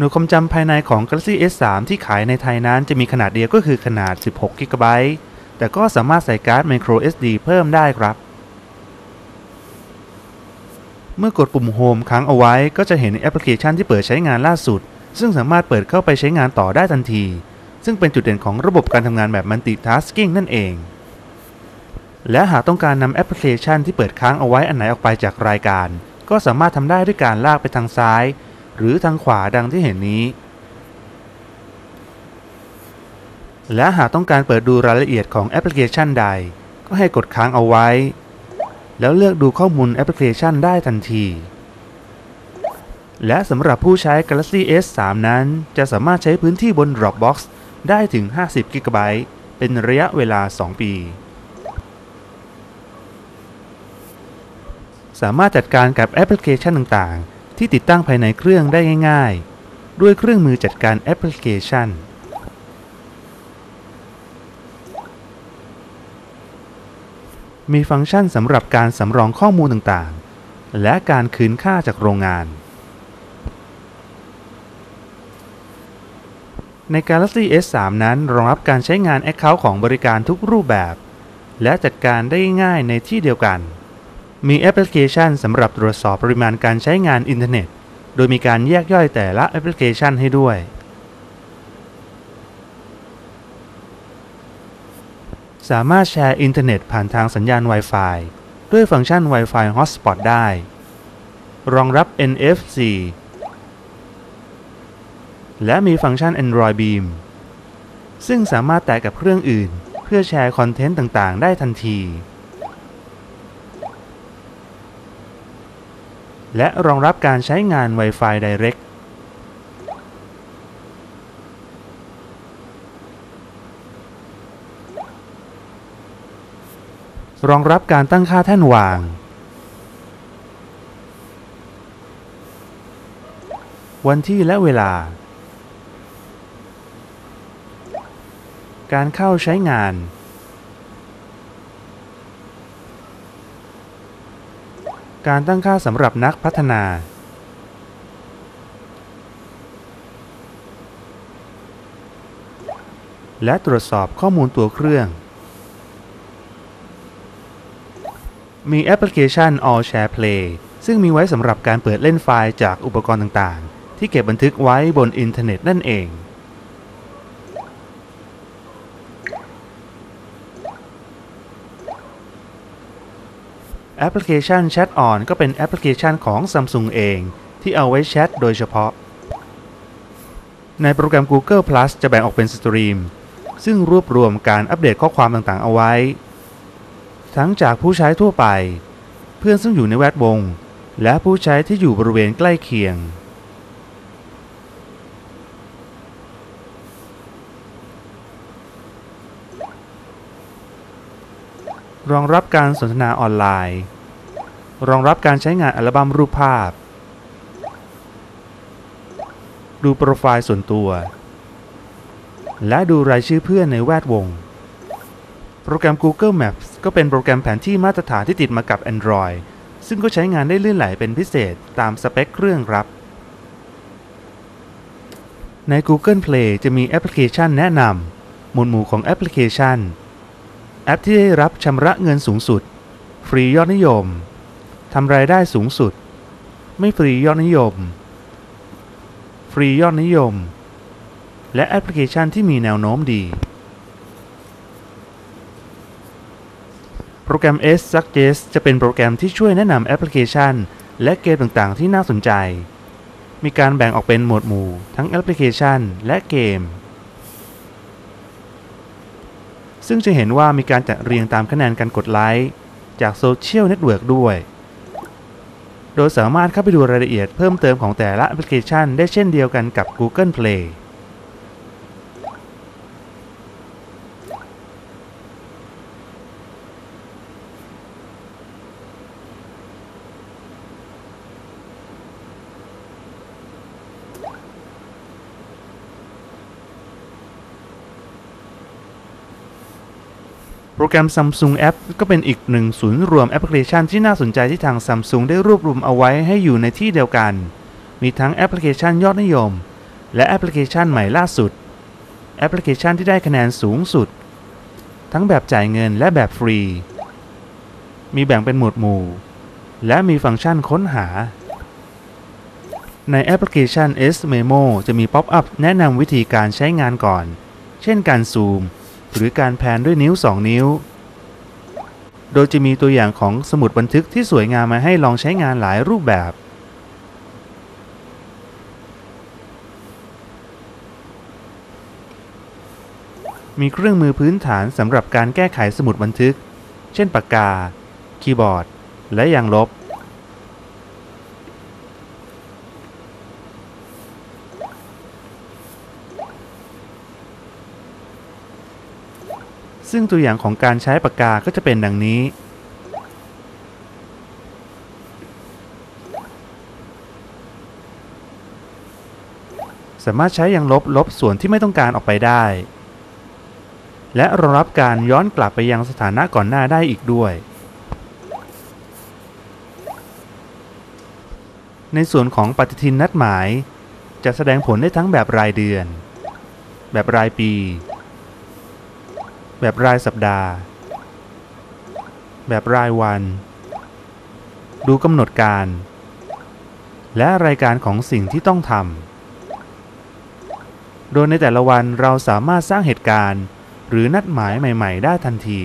หน่วยความจำภายในของ Galaxy S3 ที่ขายในไทยนั้นจะมีขนาดเดียวก็คือขนาด 16 g b แต่ก็สามารถใส่การ์ด micro SD เพิ่มได้ครับ เมื่อกดปุ่ม Home ค้างเอาไว้ก็จะเห็นแอปพลิเคชันที่เปิดใช้งานล่าสุด ซึ่งสามารถเปิดเข้าไปใช้งานต่อได้ทันที ซึ่งเป็นจุดเด่นของระบบการทำงานแบบ Multitasking นั่นเอง และหากต้องการนำแอปพลิเคชันที่เปิดค้างเอาไว้อันไหนออกไปจากรายการ ก็สามารถทำได้ด้วยการลากไปทางซ้าย หรือทางขวาดังที่เห็นนี้ และหากต้องการเปิดดูรายละเอียดของแอปพลิเคชันใด ก็ให้กดค้างเอาไว้ แล้วเลือกดูข้อมูลแอปพลิเคชันได้ทันที และสำหรับผู้ใช้ Galaxy S3 นั้น จะสามารถใช้พื้นที่บน Dropbox ได้ถึง 50 g b เป็นระยะเวลา 2 ปี สามารถจัดการกับแอปพลิเคชันต่างๆ ที่ติดตั้งภายในเครื่องได้ง่ายๆ ด้วยเครื่องมือจัดการแอปพลิเคชัน มีฟังก์ชันสำหรับการสำรองข้อมูลต่างๆ และการคืนค่าจากโรงงาน ใน Galaxy S3 นั้นรองรับการใช้งาน Account ของบริการทุกรูปแบบ และจัดการได้ง่ายในที่เดียวกัน มีแอปพลิเคชันสำหรับตรวจสอบปริมาณการใช้งานอินเทอร์เน็ต โดยมีการแยกย่อยแต่ละแอปพลิเคชันให้ด้วย สามารถแชร์อินเทอร์เน็ตผ่านทางสัญญาณ Wi-Fi ด้วยฟังก์ชัน Wi-Fi Hotspot ได้ รองรับ NFC และมีฟังก์ชัน Android Beam ซึ่งสามารถแตะกับเครื่องอื่น เพื่อแชร์คอนเทนต์ต่างๆ ได้ทันที และรองรับการใช้งาน Wi-Fi Direct รองรับการตั้งค่าแท่นวาง วันที่และเวลา การเข้าใช้งาน การตั้งค่าสำหรับนักพัฒนา และตรวจสอบข้อมูลตัวเครื่อง มีแอปพลิเคชัน All Share Play ซึ่งมีไว้สำหรับการเปิดเล่นไฟล์จากอุปกรณ์ต่างๆ ที่เก็บบันทึกไว้บนอินเทอร์เน็ตนั่นเอง แอปพลิเคชัน Chat On ก็เป็นแอปพลิเคชันของ Samsung เอง ที่เอาไว้แชทโดยเฉพาะ ในโปรแกรม Google Plus จะแบ่งออกเป็นสตรีม ซึ่งรวบรวมการอัปเดตข้อความต่างๆ เอาไว้ ทั้งจากผู้ใช้ทั่วไป เพื่อนซึ่งอยู่ในแวดวง และผู้ใช้ที่อยู่บริเวณใกล้เคียง รองรับการสนทนาออนไลน์ รองรับการใช้งานอัลบั้มรูปภาพ ดูโปรไฟล์ส่วนตัว และดูรายชื่อเพื่อนในแวดวง โปรแกรม Google Maps ก็เป็นโปรแกรมแผนที่มาตรฐานที่ติดมากับ Android ซึ่งก็ใช้งานได้ลื่นไหลเป็นพิเศษตามสเปคเครื่องครับ ใน Google Play จะมีแอปพลิเคชันแนะนำหมวดหมู่ของแอปพลิเคชัน แอปที่ได้รับชำระเงินสูงสุด ฟรียอดนิยม ทำรายได้สูงสุด ไม่ฟรียอดนิยม ฟรียอดนิยม และแอปพลิเคชันที่มีแนวโน้มดี โปรแกรม S Suggest จะเป็นโปรแกรมที่ช่วยแนะนำแอปพลิเคชัน และเกมต่างๆ ที่น่าสนใจ มีการแบ่งออกเป็นหมวดหมู่ ทั้งแอปพลิเคชัน และเกม ซึ่งจะเห็นว่ามีการจัดเรียงตามคะแนนการกดไลค์จากโซเชียลเน็ตเวิร์กด้วย โดยสามารถเข้าไปดูรายละเอียดเพิ่มเติมของแต่ละแอปพลิเคชันได้เช่นเดียวกันกับ Google Play โปรแกรม Samsung App ก็เป็นอีกหนึ่งศูนย์รวมแอปพลิเคชันที่น่าสนใจที่ทาง Samsung ได้รวบรวมเอาไว้ให้อยู่ในที่เดียวกัน มีทั้งแอปพลิเคชันยอดนิยม และแอปพลิเคชันใหม่ล่าสุด แอปพลิเคชันที่ได้คะแนนสูงสุด ทั้งแบบจ่ายเงินและแบบฟรี มีแบ่งเป็นหมวดหมู่ และมีฟังก์ชันค้นหา ในแอปพลิเคชัน S Memo จะมีป๊อปอัพแนะนำวิธีการใช้งานก่อน เช่นการซูม หรือการแพนด้วยนิ้ว 2 นิ้ว โดยจะมีตัวอย่างของสมุดบันทึกที่สวยงามมาให้ลองใช้งานหลายรูปแบบ มีเครื่องมือพื้นฐานสำหรับการแก้ไขสมุดบันทึก เช่นปากกา คีย์บอร์ด และยางลบ ซึ่งตัวอย่างของการใช้ปากกาก็จะเป็นดังนี้ สามารถใช้ยางลบลบส่วนที่ไม่ต้องการออกไปได้ และรองรับการย้อนกลับไปยังสถานะก่อนหน้าได้อีกด้วย ในส่วนของปฏิทินนัดหมาย จะแสดงผลได้ทั้งแบบรายเดือน แบบรายปี แบบรายสัปดาห์ แบบรายวัน ดูกำหนดการ และรายการของสิ่งที่ต้องทำ โดยในแต่ละวันเราสามารถสร้างเหตุการณ์ หรือนัดหมายใหม่ ๆ ได้ทันที